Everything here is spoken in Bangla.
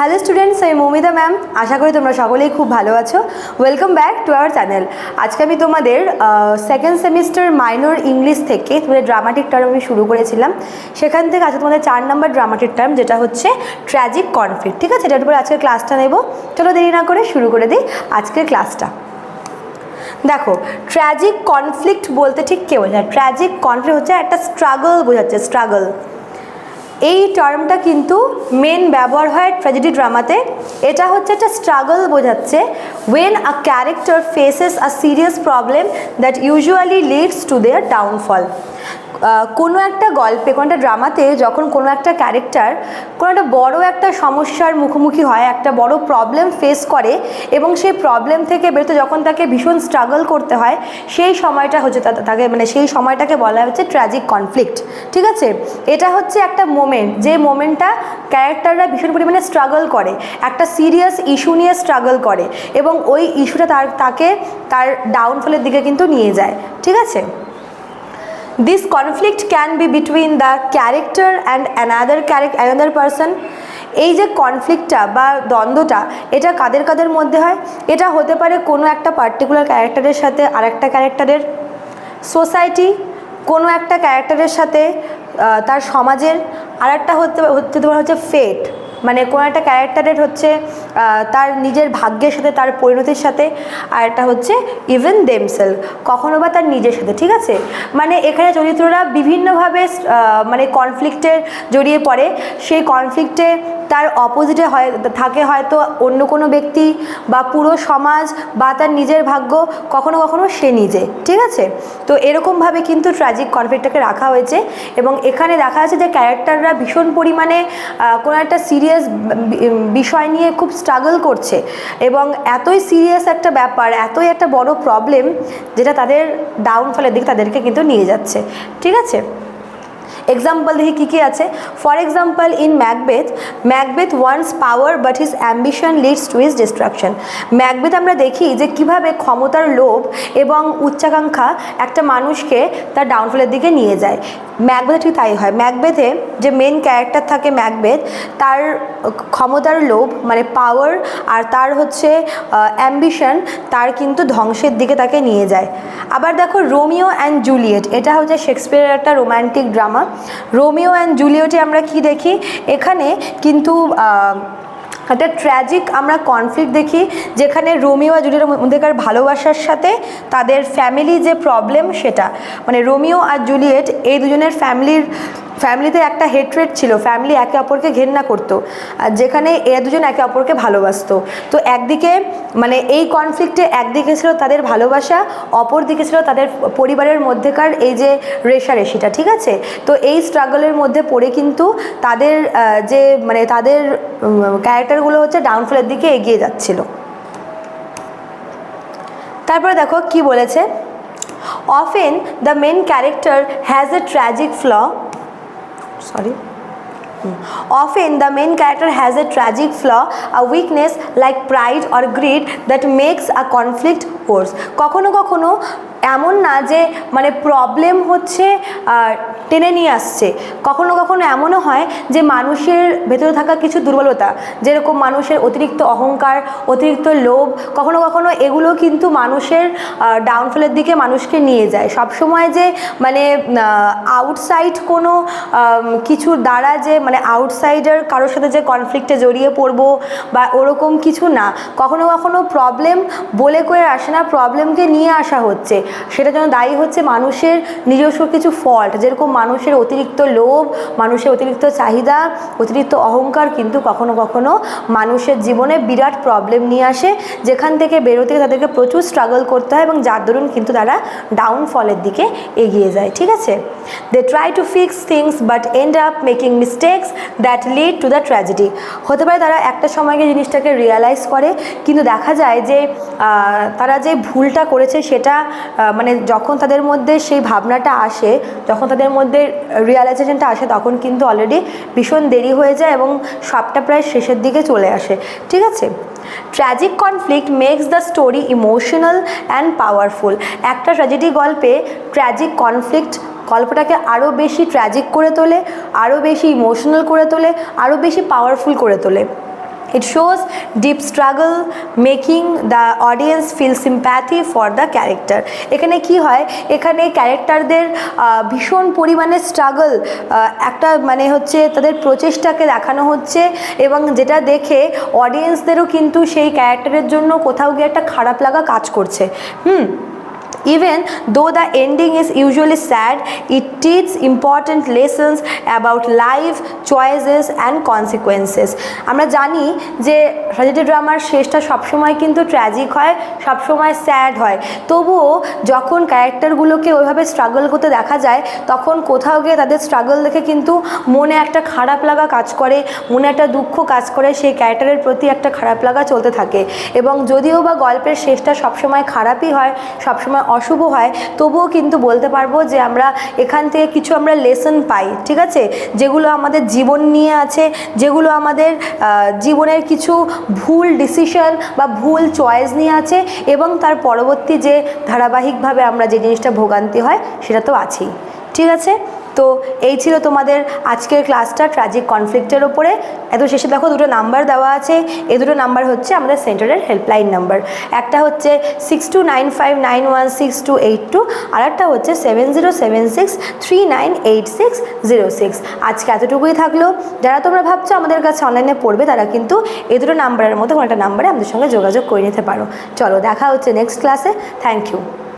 হ্যালো স্টুডেন্টস আমি মৌমিতা ম্যাম আশা করি তোমরা সকলেই খুব ভালো আছো। Welcome back to our channel আজকে আমি তোমাদের সেকেন্ড সেমিস্টার মাইনর ইংলিশ থেকে তোমাদের ড্রামাটিক টার্ম আমি শুরু করেছিলাম। সেখান থেকে আজকে তোমাদের চার নম্বর ড্রামাটিক টার্ম যেটা হচ্ছে ট্র্যাজিক কনফ্লিক্ট ঠিক আছে? এটার উপরে আজকের ক্লাসটা নেব। চলো দেরি না করে শুরু করে দিই আজকের ক্লাসটা দেখো ট্র্যাজিক কনফ্লিক্ট বলতে ঠিক কে বোঝায়? ট্র্যাজিক কনফ্লিক্ট হচ্ছে একটা স্ট্রাগল বোঝাচ্ছে স্ট্রাগল এই টার্মটা কিন্তু মেন ব্যবহার হয় ট্র্যাজেডি ড্রামাতে এটা হচ্ছে একটা স্ট্রাগল বোঝাচ্ছে when a character faces a serious problem that usually leads to their downfall কোনো একটা গল্পে, কোনো একটা ড্রামাতে যখন কোনো একটা ক্যারেক্টার কোনো একটা বড় একটা সমস্যার মুখোমুখি হয়, একটা বড় প্রবলেম ফেস করে এবং সেই প্রবলেম থেকে বেরোতে যখন তাকে ভীষণ স্ট্রাগল করতে হয়, সেই সময়টা হচ্ছে তাকে মানে সেই সময়টাকে বলা হচ্ছে ট্র্যাজিক কনফ্লিক্ট ঠিক আছে? এটা হচ্ছে একটা মোমেন্ট যে মোমেন্টটা ক্যারেক্টাররা ভীষণ পরিমাণে স্ট্রাগল করে, একটা সিরিয়াস ইস্যু নিয়ে স্ট্রাগল করে এবং ওই ইস্যুটা তার, তাকে তার ডাউনফলের দিকে কিন্তু নিয়ে যায়, ঠিক আছে? This conflict can be between the character and another character another person এই যে কনফ্লিক্টটা বা দ্বন্দ্বটা, এটা কাদের কাদের মধ্যে হয়? এটা হতে পারে কোনো একটা পার্টিকুলার ক্যারেক্টারের সাথে আরেকটা ক্যারেক্টারের সোসাইটি কোনো একটা ক্যারেক্টারের সাথে তার সমাজের আর একটা হতে হতে হচ্ছে ফেট মানে কোনো একটা ক্যারেক্টারের হচ্ছে তার নিজের ভাগ্যের সাথে, তার পরিণতির সাথে, আর একটা হচ্ছে ইভেন দেমসেল কখনো বা তার নিজের সাথে, ঠিক আছে? মানে এখানে চরিত্ররা বিভিন্নভাবে মানে কনফ্লিক্টের জড়িয়ে পড়ে। সেই কনফ্লিক্টে তার অপোজিটে হয়, থাকে হয়তো অন্য কোনো ব্যক্তি বা পুরো সমাজ বা তার নিজের ভাগ্য, কখনো কখনো সে নিজে, ঠিক আছে? তো এরকমভাবে কিন্তু ট্র্যাজিক কনফ্লিক্টটাকে রাখা হয়েছে এবং এখানে দেখা যাচ্ছে যে ক্যারেক্টাররা ভীষণ পরিমাণে কোনো একটা সিরিয়াস বিষয় নিয়ে খুব স্ট্রাগল করছে। এবং এতই সিরিয়াস একটা ব্যাপার, এতই একটা বড় প্রবলেম যেটা তাদের ডাউনফলের দিকে তাদেরকে কিন্তু নিয়ে যাচ্ছে। ঠিক আছে? এক্সাম্পল দেখি কী কী আছে? For example in Macbeth Macbeth wants power but his ambition leads to his destruction Macbeth আমরা দেখি যে কীভাবে ক্ষমতার লোভ এবং উচ্চাকাঙ্ক্ষা একটা মানুষকে তার ডাউনফলের দিকে নিয়ে যায়। ম্যাকবেথে ঠিক তাই হয়। ম্যাকবেথে যে মেন ক্যারেক্টার থাকে ম্যাকবেথ, তার ক্ষমতার লোভ মানে পাওয়ার আর তার হচ্ছে অ্যাম্বিশন তার কিন্তু ধ্বংসের দিকে তাকে নিয়ে যায়। আবার দেখো রোমিও অ্যান্ড জুলিয়েট, এটা হচ্ছে শেক্সপিয়ারের একটা রোম্যান্টিক ড্রামা রোমিও অ্যান্ড জুলিয়েটে আমরা কি দেখি? এখানে কিন্তু একটা ট্র্যাজিক আমরা কনফ্লিক্ট দেখি, যেখানে রোমিও আর জুলিয়েটের মধ্যেকার ভালোবাসার সাথে তাদের ফ্যামিলি যে প্রবলেম সেটা। মানে রোমিও আর জুলিয়েট এই দুজনের ফ্যামিলির ফ্যামিলিতে একটা হেট্রেট ছিল ফ্যামিলি একে অপরকে ঘেন্না করতো, আর যেখানে এ দুজন একে অপরকে ভালোবাসতো। তো একদিকে মানে এই কনফ্লিক্টে একদিকে ছিল তাদের ভালোবাসা অপর দিকে ছিল তাদের পরিবারের মধ্যেকার এই যে রেশারেশিটা ঠিক আছে? তো এই স্ট্রাগলের মধ্যে পড়ে কিন্তু তাদের যে মানে তাদের ক্যারেক্টারগুলো হচ্ছে ডাউনফলের দিকে এগিয়ে যাচ্ছিল। তারপরে দেখো কি বলেছে? Often the main character has a tragic flaw sorry Often, the main character has a tragic flaw, a weakness like pride or greed that makes a conflict worse. কখনো কখনো এমন না যে মানে প্রবলেম হচ্ছে টেনে নিয়ে আসছে। কখনো কখনো এমনও হয় যে, মানুষের ভেতরে থাকা কিছু দুর্বলতা, যেরকম মানুষের অতিরিক্ত অহংকার, অতিরিক্ত লোভ, কখনো কখনো এগুলো কিন্তু মানুষের ডাউনফলের দিকে মানুষকে নিয়ে যায়। সবসময় যে মানে আউটসাইড কোনো কিছুর দ্বারা যে মানে আউটসাইডার কারোর সাথে যে কনফ্লিক্টে জড়িয়ে পড়ব বা ওরকম কিছু না। কখনো কখনো প্রবলেম বলে করে আসে না প্রবলেমকে নিয়ে আসা হচ্ছে। সেটা জন্য দায়ী হচ্ছে মানুষের নিজস্ব কিছু ফল্ট যেরকম মানুষের অতিরিক্ত লোভ, মানুষের অতিরিক্ত চাহিদা, অতিরিক্ত অহংকার কিন্তু কখনো কখনো মানুষের জীবনে বিরাট প্রবলেম নিয়ে আসে। যেখান থেকে বেরোতে তাদেরকে প্রচুর স্ট্রাগল করতে হয় এবং যার দরুন কিন্তু তারা ডাউনফলের দিকে এগিয়ে যায়, ঠিক আছে? They try to fix things but end up making mistakes that lead to the tragedy হতে পারে তারা একটা সময় জিনিসটাকে রিয়ালাইজ করে, কিন্তু দেখা যায় যে তারা যে ভুলটা করেছে সেটা মানে যখন তাদের মধ্যে সেই ভাবনাটা আসে, যখন তাদের মধ্যে রিয়ালাইজেশনটা আসে, তখন কিন্তু অলরেডি ভীষণ দেরি হয়ে যায় এবং সবটা প্রায় শেষের দিকে চলে আসে। ঠিক আছে? Tragic conflict makes the story emotional and powerful একটা ট্র্যাজেডি গল্পে ট্র্যাজিক কনফ্লিক্ট গল্পটাকে আরও বেশি ট্র্যাজিক করে তোলে আরও বেশি ইমোশনাল করে তোলে আরও বেশি পাওয়ারফুল করে তোলে। It shows deep struggle, making the audience feel sympathy for the character. এখানে কি হয়? এখানে ক্যারেক্টারদের ভীষণ পরিমাণে স্ট্রাগল একটা মানে হচ্ছে তাদের প্রচেষ্টাকে দেখানো হচ্ছে এবং যেটা দেখে অডিয়েন্সদেরও কিন্তু সেই ক্যারেক্টারের জন্য কোথাও গিয়ে একটা খারাপ লাগা কাজ করছে। হুম? Even though the ending is usually sad, it teaches important lessons about life, choices and consequences. আমরা জানি যে ট্র্যাজেডি ড্রামার শেষটা সবসময় কিন্তু ট্র্যাজিক হয় সবসময় স্যাড হয় তবুও যখন ক্যারেক্টারগুলোকে ওইভাবে স্ট্রাগল করতে দেখা যায় তখন কোথাও গিয়ে তাদের স্ট্রাগল দেখে কিন্তু মনে একটা খারাপ লাগা কাজ করে মনে একটা দুঃখ কাজ করে সেই ক্যারেক্টারের প্রতি একটা খারাপ লাগা চলতে থাকে এবং যদিও বা গল্পের শেষটা সবসময় খারাপই হয় সবসময় অশুভ হয়, তবুও কিন্তু বলতে পারব যে আমরা এখান থেকে কিছু আমরা লেসন পাই, ঠিক আছে? যেগুলো আমাদের জীবন নিয়ে আছে, যেগুলো আমাদের জীবনের কিছু ভুল ডিসিশন বা ভুল চয়েস নিয়ে আছে এবং তার পরবর্তী যে ধারাবাহিকভাবে আমরা যে জিনিসটা ভোগান্তি হয়, সেটা তো আছেই, ঠিক আছে? তো এই ছিল তোমাদের আজকের ক্লাসটা ট্রাজিক কনফ্লিক্টের ওপরে। এত শেষে দেখো দুটো নাম্বার দেওয়া আছে। এই দুটো নাম্বার হচ্ছে আমাদের সেন্টারের হেল্পলাইন নাম্বার একটা হচ্ছে six two nine five nine one six two eight two আর একটা হচ্ছে seven zero seven six three nine eight six zero six আজকে এতটুকুই থাকল। যারা তোমরা ভাবছ আমাদের কাছে অনলাইনে পড়বে, তারা কিন্তু এই দুটো নাম্বারের মধ্যে কোনো একটা নাম্বারে আমাদের সঙ্গে যোগাযোগ করে নিতে পারো। চলো, দেখা হচ্ছে নেক্সট ক্লাসে থ্যাংক ইউ